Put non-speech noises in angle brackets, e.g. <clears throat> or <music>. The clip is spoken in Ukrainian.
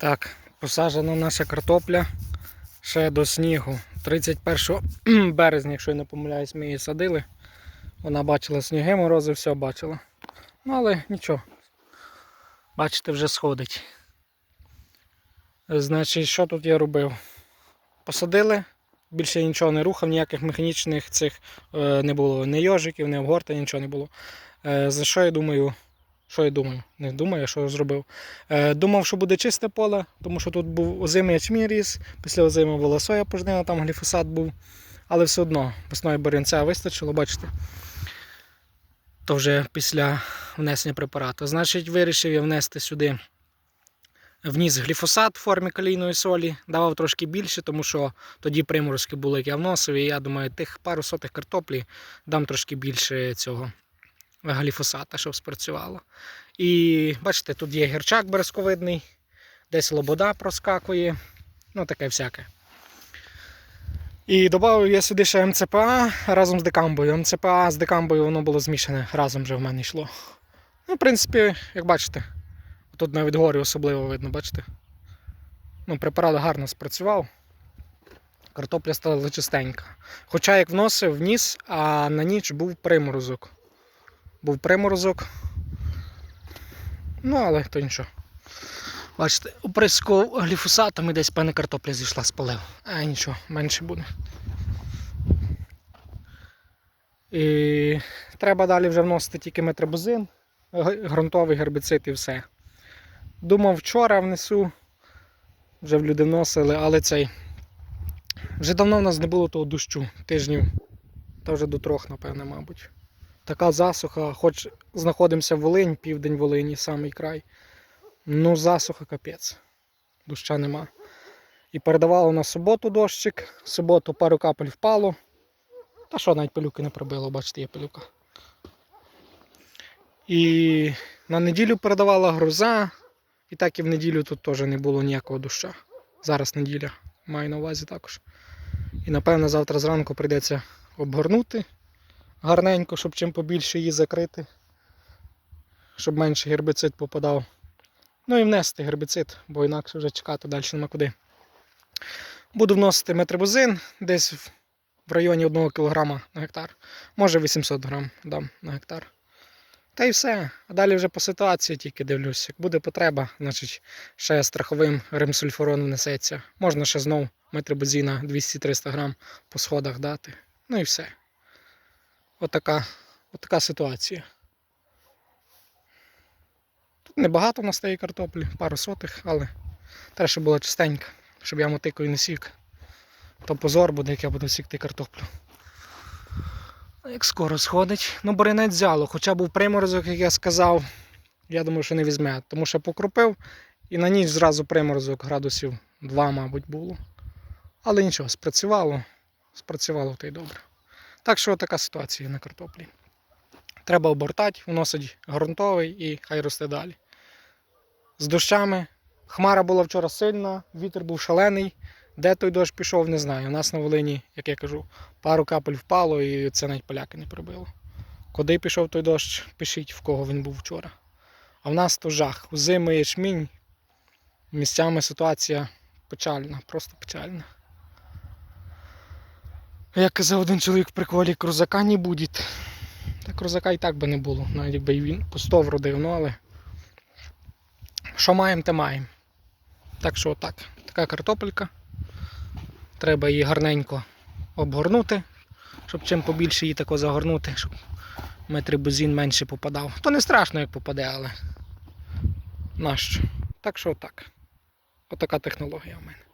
Так, посаджена наша картопля ще до снігу. 31 <clears throat> березня, якщо я не помиляюсь, ми її садили. Вона бачила сніги, морози, все бачила. Ну, але нічого. Бачите, вже сходить. Значить, що тут я робив? Посадили, більше нічого не рухав, ніяких механічних цих е, не було. Ні йожиків, ні обгорта, нічого не було. Е, за що я думаю? Що я думаю? Не думаю, що зробив. Е, думав, що буде чисте поле, тому що тут був озимий ячмінь ріс, після озимого була соя пожнина, там гліфосат був. Але все одно весною борінця вистачило, бачите. То вже після внесення препарату. Значить, вирішив я внести сюди вніс гліфосат в формі калійної солі, давав трошки більше, тому що тоді приморозки були, як я вносив, і я думаю, тих пару сотих картоплі дам трошки більше цього гліфосата, щоб спрацювало. І бачите, тут є гірчак березковидний, десь лобода проскакує, ну таке всяке. І додав я сюди ще МЦПА разом з декамбою. МЦПА з декамбою воно було змішане, разом вже в мене йшло. Ну, в принципі, як бачите, тут навіть горі особливо видно, бачите? Ну, препарат гарно спрацював. Картопля стала чистенька. Хоча як вносив вніс, а на ніч був приморозок. Був приморозок. Ну, але то нічого. Бачите, оприскував гліфосатом і десь певне картопля зійшла спалив. А нічого, менше буде. І треба далі вже вносити тільки метрибузин, г- ґрунтовий гербіцид і все. Думав, вчора внесу, вже в люди вносили, але цей. Вже давно в нас не було того дощу, тижнів, та вже до трьох, напевне, мабуть. Така засуха, хоч знаходимося в Волинь, південь Волині, самий край. Ну, засуха капець. Доща нема. І передавало на суботу дощик, в суботу пару капель впало. Та що, навіть пилюки не пробило, бачите, є пилюка. І на неділю передавала гроза, і так і в неділю тут теж не було ніякого доща. Зараз неділя, маю на увазі також. І напевно завтра зранку прийдеться обгорнути гарненько, щоб чим побільше її закрити, щоб менше гербіцид попадав. Ну і внести гербіцид, бо інакше вже чекати далі нема куди. Буду вносити метрибузин десь в- районі 1 кг на гектар. Може 800 грам дам на гектар. Та й все. А далі вже по ситуації тільки дивлюсь. Як буде потреба, значить ще страховим ремсульфурон внесеться. Можна ще знов метрибузіна 200-300 грам по сходах дати. Ну і все. Отака, отака ситуація. Тут небагато в нас тієї картоплі, пару сотих, але треба, щоб була чистенька, щоб я мотикою не сік. То позор буде, як я буду сікти картоплю. Як скоро сходить. Ну, боринець взяло, хоча був приморозок, як я сказав, я думаю, що не візьме. Тому що покропив і на ніч зразу приморозок градусів 2, мабуть, було. Але нічого, спрацювало. Спрацювало то й добре. Так що така ситуація на картоплі. Треба обертати, вносить ґрунтовий і хай росте далі. З дощами. Хмара була вчора сильна, вітер був шалений. Де той дощ пішов, не знаю. У нас на Волині, як я кажу, пару капель впало і це навіть поляки не прибило. Куди пішов той дощ, пишіть, в кого він був вчора. А в нас то жах. Зими ячмінь. Місцями ситуація печальна, просто печальна. Як казав один чоловік в приколі, крузака не буде. Та крузака і так би не було, навіть якби він по 100 вродив, ну але що маємо, те маємо. Так що отак, така картопелька. Треба її гарненько обгорнути, щоб чим побільше її тако загорнути, щоб метрибузін менше попадав. То не страшно, як попаде, але нащо. Так що отак. Отака технологія в мене.